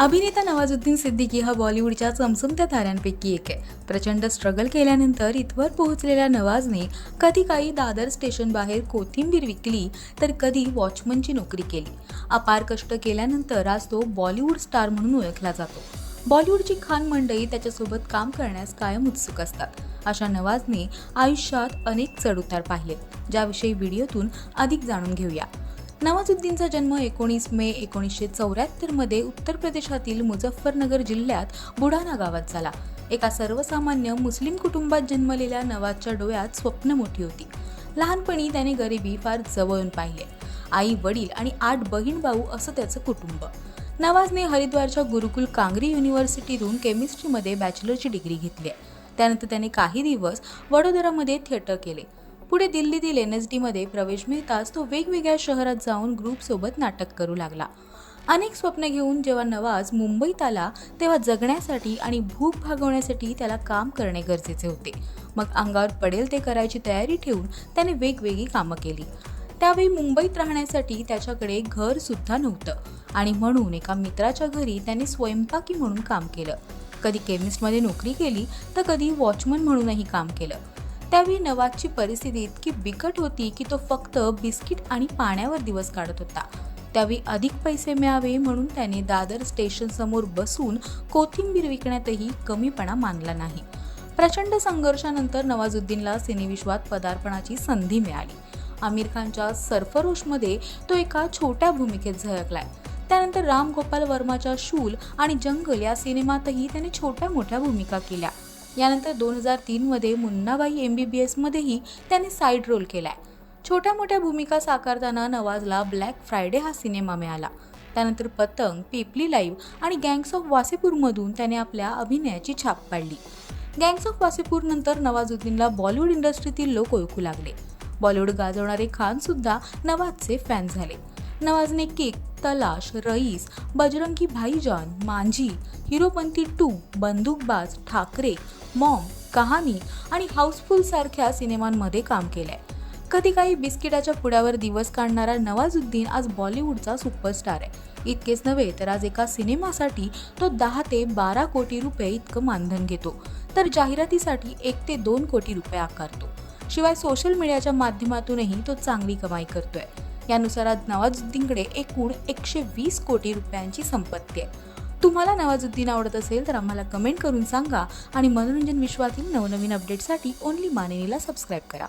अभिनेता नवाजुद्दीन सिद्दीकी हा बॉलिवूडच्या चमचमत्या ताऱ्यांपैकी एक आहे. प्रचंड स्ट्रगल केल्यानंतर इथवर पोहोचलेल्या नवाजने कधी काही दादर स्टेशन बाहेर कोथिंबीर विकली तर कधी वॉचमनची नोकरी केली. अपार कष्ट केल्यानंतर आज तो बॉलिवूड स्टार म्हणून ओळखला जातो. बॉलिवूडची खान मंडळी त्याच्यासोबत काम करण्यास कायम उत्सुक असतात. अशा नवाजने आयुष्यात अनेक चढउतार पाहिले. ज्याविषयी व्हिडिओतून अधिक जाणून घेऊया. नवाजुद्दीनचा जन्म एकोणीस मे एकोणीसशे चौऱ्याहत्तरमध्ये उत्तर प्रदेशातील मुझफ्फरनगर जिल्ह्यात बुढाणा गावात झाला. एका सर्वसामान्य मुस्लिम कुटुंबात जन्मलेल्या नवाजच्या डोळ्यात स्वप्न मोठी होती. लहानपणी त्याने गरिबी फार जवळून पाहिले. आई वडील आणि आठ बहीण भाऊ असं त्याचं कुटुंब. नवाजने हरिद्वारच्या गुरुकुल कांगरी युनिव्हर्सिटीतून केमिस्ट्रीमध्ये बॅचलरची डिग्री घेतली. आहे त्यानंतर त्याने काही दिवस वडोदरामध्ये थिएटर केले. पुढे दिल्लीतील एन एस डीमध्ये प्रवेश मिळताच तो वेगवेगळ्या शहरात जाऊन ग्रुपसोबत नाटक करू लागला. अनेक स्वप्न घेऊन जेव्हा नवाज मुंबईत आला तेव्हा जगण्यासाठी आणि भूक भागवण्यासाठी त्याला काम करणे गरजेचे होते. मग अंगावर पडेल ते करायची तयारी ठेवून त्याने वेगवेगळी कामं केली. त्यावेळी मुंबईत राहण्यासाठी त्याच्याकडे घर सुद्धा नव्हतं आणि म्हणून एका मित्राच्या घरी त्याने स्वयंपाकी म्हणून काम केलं. कधी केमिस्टमध्ये नोकरी केली तर कधी वॉचमन म्हणूनही काम केलं. त्यावेळी नवाजची परिस्थिती इतकी बिकट होती की तो फक्त बिस्किट आणि पाण्यावर दिवस काढत होता. त्यावेळी अधिक पैसे मिळावे म्हणून त्याने दादर स्टेशन समोर बसून कोथिंबीर विकण्यातही कमीपणा मानला नाही. प्रचंड संघर्षानंतर नवाजुद्दीनला सिनेविश्वात पदार्पणाची संधी मिळाली. आमिर खानच्या सरफरोशमध्ये तो एका छोट्या भूमिकेत झळकलाय. त्यानंतर राम गोपाल वर्माच्या शूल आणि जंगल या सिनेमातही त्याने छोट्या मोठ्या भूमिका केल्या. यानंतर दोन हजार तीनमध्ये मुन्नाबाई एम बी बी एसमध्येही त्याने साईड रोल केला आहे छोट्या मोठ्या भूमिका साकारताना नवाजला ब्लॅक फ्रायडे हा सिनेमा मिळाला. त्यानंतर पतंग पेपली लाईव्ह आणि गँग्स ऑफ वासेपूरमधून त्याने आपल्या अभिनयाची छाप पाडली. गँग्स ऑफ वासेपूर नंतर नवाजुद्दीनला बॉलिवूड इंडस्ट्रीतील लोक ओळखू लागले. बॉलिवूड गाजवणारे खान सुद्धा नवाजचे फॅन झाले. नवाजने किक तलाश रईस बजरंगी भाईजान मांझी हिरोपंती टू बंदूकबाज ठाकरे मॉम कहाणी आणि हाऊसफुल सारख्या सिनेमांमध्ये काम केलंय. कधी काही बिस्किटाच्या पुड्यावर दिवस काढणारा नवाजुद्दीन आज बॉलिवूडचा सुपरस्टार आहे. इतकेच नव्हे तर आज एका सिनेमासाठी तो दहा ते बारा कोटी रुपये इतकं मानधन घेतो. तर जाहिरातीसाठी एक ते दोन कोटी रुपये आकारतो. शिवाय सोशल मीडियाच्या माध्यमातूनही तो चांगली कमाई करतोय. यानुसार आज नवाजुद्दीनकडे एकूण एकशे वीस कोटी रुपयांची संपत्ती आहे. तुम्हाला नवाजुद्दीन आवडत असेल तर आम्हाला कमेंट करून सांगा आणि मनोरंजन विश्वातील नवनवीन अपडेटसाठी ओनली मानिनीला सबस्क्राईब करा.